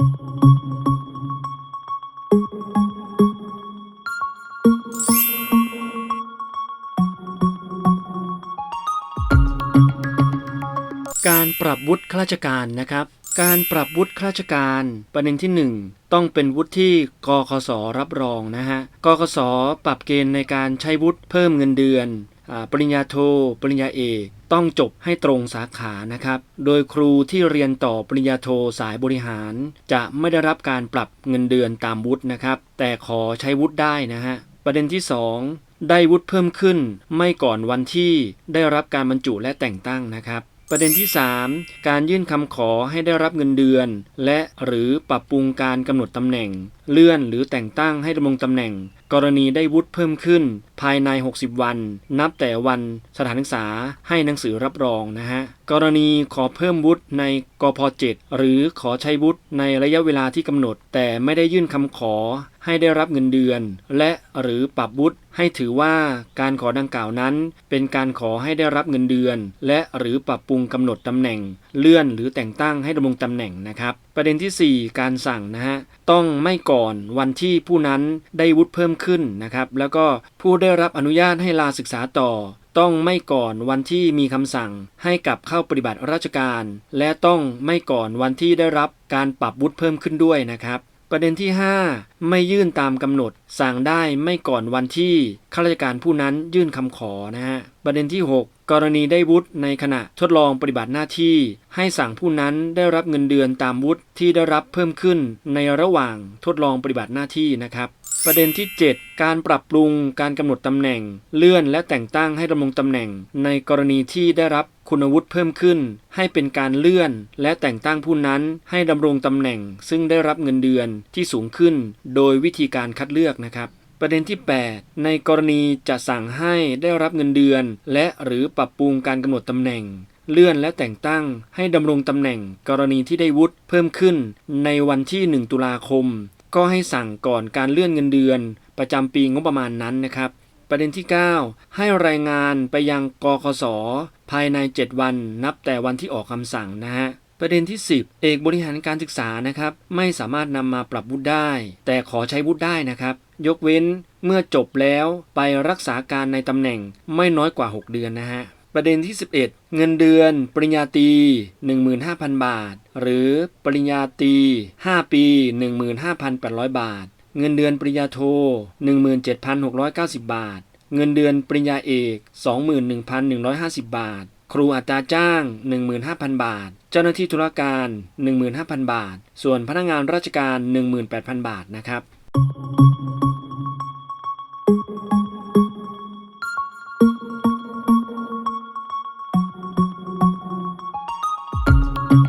การปรับวุฒิข้าราชการนะครับ การปรับวุฒิข้าราชการประเด็นที่ 1 ต้องเป็นวุฒิที่กคสรับรองนะฮะ กคสปรับเกณฑ์ในการใช้วุฒิเพิ่มเงินเดือน ปริญญาโท ปริญญาเอกต้องจบให้ตรงสาขานะครับ โดยครูที่เรียนต่อปริญญาโทสายบริหาร จะไม่ได้รับการปรับเงินเดือนตามวุฒินะครับ แต่ขอใช้วุฒิได้นะฮะ ประเด็นที่ 2 ได้วุฒิเพิ่มขึ้น ไม่ก่อนวันที่ได้รับการบรรจุและแต่งตั้งนะครับประเด็นที่ 3 การยื่นคำขอให้ได้รับเงินเดือน และหรือปรับปรุงการกำหนดตำแหน่งเลื่อนหรือแต่งตั้งให้ดำรงตำแหน่ง กรณีได้วุฒิเพิ่มขึ้น ภายใน 60 วัน นับแต่วันสถานศึกษาให้หนังสือรับรองนะฮะ กรณีขอเพิ่มวุฒิในกพ7หรือขอใช้วุฒิในระยะเวลาที่กำหนด แต่ไม่ได้ยื่นคำขอให้ได้รับเงินเดือน และหรือปรับวุฒิให้ถือว่าการขอดังกล่าวนั้น เป็นการขอให้ได้รับเงินเดือน และหรือปรับปรุงกำหนดตำแหน่ง เลื่อนหรือแต่งตั้งให้ดำรงตำแหน่งนะครับประเด็นทีสี่ 4 การสั่งนะฮะต้องไม่ก่อนวันที่ผู้นั้นได้วุฒิเพิ่มขึ้นนะครับ แล้วก็ผู้ได้รับอนุญาตให้ลาศึกษาต่อ ต้องไม่ก่อนวันที่มีคำสั่งให้กลับเข้าปฏิบัติราชการ และต้องไม่ก่อนวันที่ได้รับการปรับวุฒิเพิ่มขึ้นด้วยนะครับ ประเด็นที่ 5 ไม่ยื่นตามกำหนด สั่งได้ไม่ก่อนวันที่ข้าราชการผู้นั้นยื่นคำขอนะฮะประเด็นที่ 6 กรณีได้วุฒิในขณะทดลองปฏิบัติหน้าที่ ให้สั่งผู้นั้นได้รับเงินเดือนตามวุฒิที่ได้รับเพิ่มขึ้นในระหว่างทดลองปฏิบัติหน้าที่นะครับประเด็นที่ 7 การปรับปรุงการกำหนดตำแหน่ง เลื่อนและแต่งตั้งให้ดำรงตำแหน่ง ในกรณีที่ได้รับ คุณวุฒิเพิ่มขึ้น ให้เป็นการเลื่อน และแต่งตั้งผู้นั้นให้ดำรงตำแหน่ง ซึ่งได้รับเงินเดือนที่สูงขึ้น โดยวิธีการคัดเลือกนะครับ ประเด็นที่ 8 ในกรณีจะสั่งให้ได้รับเงินเดือน และหรือปรับปรุงการกำหนดตำแหน่งเลื่อนและแต่งตั้งให้ดำรงตำแหน่งกรณีที่ได้วุฒิเพิ่มขึ้น ในวันที่ 1 ตุลาคม ก็ให้สั่งก่อนการเลื่อนเงินเดือน ประจำปีงบประมาณนั้นนะครับ ประเด็นที่ 9 ให้รายงานไปยังกคสภายใน 7 วันนับแต่วันที่ออกคำสั่งนะฮะประเด็นที่ 10 เอกบริหารการศึกษานะครับไม่สามารถนำมาปรับวุฒิได้ แต่ขอใช้วุฒิได้นะครับ ยกเว้นเมื่อจบแล้วไปรักษาการในตำแหน่งไม่น้อยกว่า 6 เดือนนะฮะประเด็นที่ 11 เงินเดือน ปริญญาตรี15,000 บาท หรือปริญญาตรี5 ปี 15,800 บาท เงินเดือนปริญญาโท 17,690 บาท เงินเดือนปริญญาเอก 21,150 บาท ครูอัตราจ้าง 15,000 บาท เจ้าหน้าที่ธุรการ 15,000 บาท ส่วนพนักงงานราชการ 18,000 บาทนะครับ